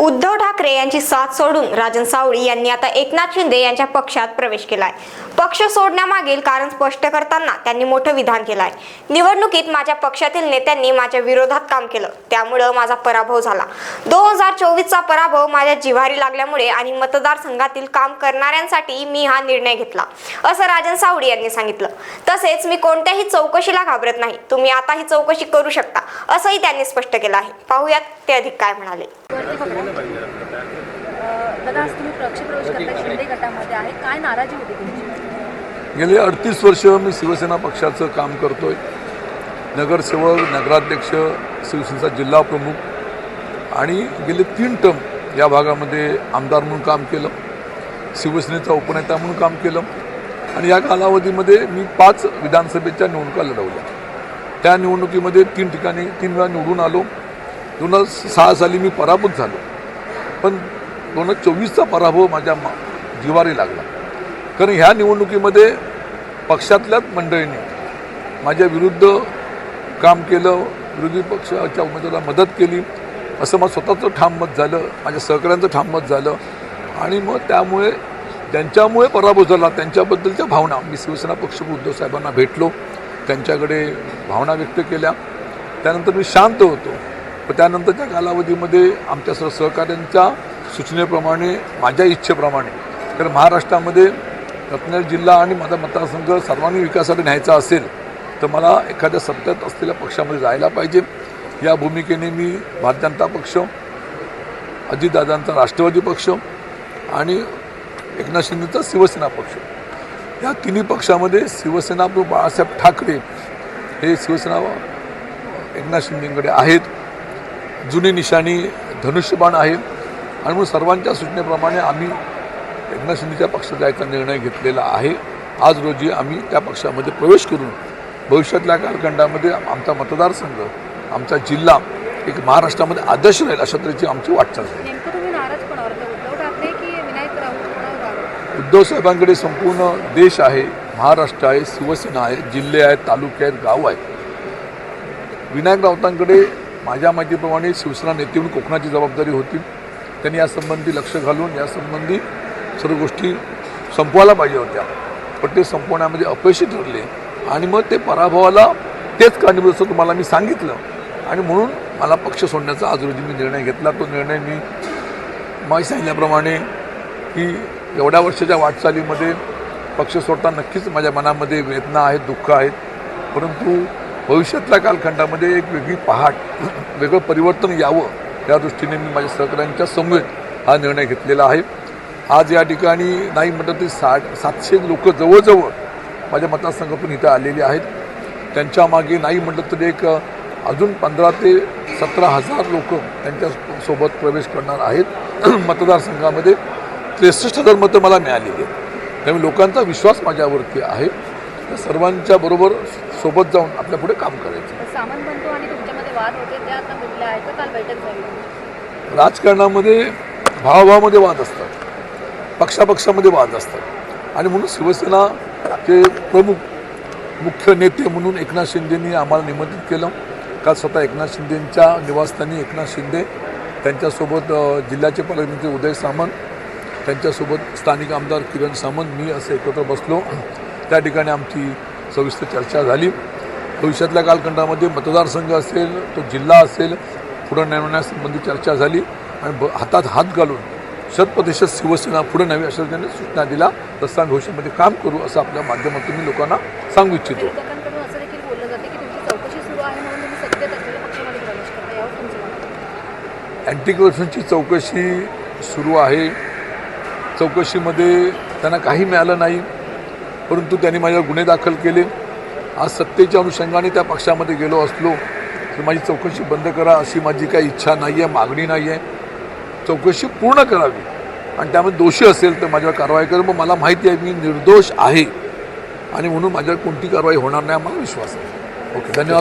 उद्धव ठाकरे यांची साथ सोडून राजन सावळी यांनी आता एकनाथ शिंदे यांच्या पक्षात प्रवेश केलाय. पक्ष सोडण्यामागील कारण स्पष्ट करताना त्यांनी मोठं विधान केलंय. निवडणुकीत माझ्या पक्षातील नेत्यांनी माझ्या विरोधात काम केलं. त्यामुळं माझा पराभव झाला. दोन हजार चोवीसचा पराभव माझ्या जिव्हारी लागल्यामुळे आणि मतदारसंघातील काम करणाऱ्यांसाठी मी हा निर्णय घेतला असं राजन सावळी यांनी सांगितलं. तसेच मी कोणत्याही चौकशीला घाबरत नाही. तुम्ही आता ही चौकशी करू शकता असंही त्यांनी स्पष्ट केलं आहे. पाहूयात ते अधिक काय म्हणाले. दादा आज तुम्ही पक्ष प्रवेश करताय शिंदे गटामध्ये आहे. काय नाराजी होती तुमची? गेले अडतीस वर्ष मी शिवसेना पक्षाचं काम करतोय. नगरसेवक नगराध्यक्ष शिवसेनेचा जिल्हा प्रमुख आणि गेले तीन टर्म या भागामध्ये आमदार म्हणून काम केलं शिवसेनेचा उपनेता म्हणून काम केलं आणि या कालावधीमध्ये मी पाच विधानसभेच्या निवडणुका लढवल्या. त्या निवडणुकीमध्ये तीन ठिकाणी तीन वेळा निवडून आलो. दोन हजार सहा साली मी पराभूत झालो. पण दोन हजार चोवीसचा पराभव माझ्या मा जिवारी लागला. कारण ह्या निवडणुकीमध्ये पक्षातल्याच मंडळींनी माझ्या विरुद्ध काम केलं विरोधी पक्षाच्या उमेदवाराला मदत केली. असं माझं स्वतःचं ठाम मत झालं माझ्या सहकाऱ्यांचं ठाम मत झालं. आणि मग त्यामुळे ज्यांच्यामुळे पराभव झाला. त्यांच्याबद्दलच्या भावना मी शिवसेना पक्ष उद्धव साहेबांना भेटलो. त्यांच्याकडे भावना व्यक्त केल्या. त्यानंतर मी शांत होतो. पण त्यानंतरच्या कालावधीमध्ये आमच्या सर्व सहकाऱ्यांच्या सूचनेप्रमाणे माझ्या इच्छेप्रमाणे तर महाराष्ट्रामध्ये रत्नागिरी जिल्हा आणि माझा मतदारसंघ सर्वांनी विकासाकडे न्यायचा असेल तर मला एखाद्या सत्यात असलेल्या पक्षामध्ये जायला पाहिजे. या भूमिकेने मी भारतीय जनता पक्ष अजितदादांचा राष्ट्रवादी पक्ष आणि एकनाथ शिंदेचा शिवसेना पक्ष. या तिन्ही पक्षामध्ये शिवसेना बाळासाहेब ठाकरे हे शिवसेना एकनाथ शिंदेकडे आहेत. जुनी निशाणी धनुष्यबाण आहे. आणि म्हणून सर्वांच्या सूचनेप्रमाणे आम्ही एकनाथ शिंदेच्या पक्षात जायचा निर्णय घेतलेला आहे. आज रोजी आम्ही त्या पक्षामध्ये प्रवेश करून भविष्यातल्या कालखंडामध्ये आमचा मतदारसंघ आमचा जिल्हा एक महाराष्ट्रामध्ये आदर्श राहील अशा तऱ्हेची आमची वाटचाल आहे? उद्धव साहेबांकडे संपूर्ण देश आहे महाराष्ट्र आहे शिवसेना आहे जिल्हे आहेत तालुके आहेत गाव आहेत. विनायक राऊतांकडे माझ्या माहितीप्रमाणे शिवसेना नेते म्हणून कोकणाची जबाबदारी होती. त्यांनी यासंबंधी लक्ष घालून यासंबंधी सर्व गोष्टी संपवायला पाहिजे होत्या. पण ते संपवण्यामध्ये अपयशी ठरले. आणि मग ते पराभवाला तेच कारणीभूत असं तुम्हाला मी सांगितलं. आणि म्हणून मला पक्ष सोडण्याचा आज रोजी मी निर्णय घेतला. तो निर्णय मी मग सांगितल्याप्रमाणे की एवढ्या वर्षाच्या वाटचालीमध्ये पक्ष सोडता नक्कीच माझ्या मनामध्ये वेदना आहेत दुःख आहेत. परंतु भविष्यातल्या कालखंडामध्ये एक वेगळी पहाट वेगळं परिवर्तन यावं या दृष्टीने मी माझ्या सहकाऱ्यांच्या समवेत हा निर्णय घेतलेला आहे. आज या ठिकाणी नाही म्हटलं तरी साठ सातशे लोक जवळजवळ माझ्या मतदारसंघातून इथं आलेली आहेत. त्यांच्या मागे नाही म्हटलं तरी एक अजून पंधरा ते सतरा हजार लोक त्यांच्यासोबत प्रवेश करणार आहेत. मतदारसंघामध्ये त्रेसष्ट हजार मतं मला मिळालेली आहेत. त्यामुळे लोकांचा विश्वास माझ्यावरती आहे. सर्वांच्या बरोबर सोबत जाऊन आपल्या पुढे काम करायचं. सामंत बंधू आणि तुमच्यामध्ये वाद होते ते आता मिटले आहेत? का काल बैठक झाली. तुमची? राजकारणामध्ये भावाभावामध्ये वाद असतात. पक्षापक्षामध्ये वाद असतात. आणि म्हणून शिवसेनाचे प्रमुख मुख्य नेते म्हणून एकनाथ शिंदेनी आम्हाला निमंत्रित केलं. काल स्वतः एकनाथ शिंदेंच्या निवासस्थानी एकनाथ शिंदे त्यांच्यासोबत जिल्ह्याचे पालकमंत्री उदय सामंत त्यांच्यासोबत स्थानिक आमदार किरण सामंत मी असे एकत्र बसलो. त्या ठिकाणी आमची सविस्तर चर्चा झाली. भविष्यातल्या कालखंडामध्ये मतदारसंघ असेल तो जिल्हा असेल पुढं नेमण्यासंबंधी चर्चा झाली आणि ब हातात हात घालून शतप्रतिशत शिवसेना पुढे नवी अशा त्यांनी सूचना दिल्या. तसं भविष्यामध्ये काम करू असं आपल्या माध्यमातून मी लोकांना सांगू इच्छितो? अँटी करप्शनची चौकशी सुरू आहे. चौकशीमध्ये त्यांना काही मिळालं नाही. परंतु त्यांनी माझ्यावर गुन्हे दाखल केले. आज सत्तेच्या अनुषंगाने त्या पक्षामध्ये गेलो असलो तर माझी चौकशी बंद करा अशी माझी काही इच्छा नाही आहे मागणी नाही आहे चौकशी पूर्ण करावी. आणि त्यामध्ये दोषी असेल तर माझ्यावर कारवाई करेल मग मला माहिती आहे मी निर्दोष आहे. आणि म्हणून माझ्यावर कोणती कारवाई होणार नाही मला विश्वास आहे. ओके धन्यवाद.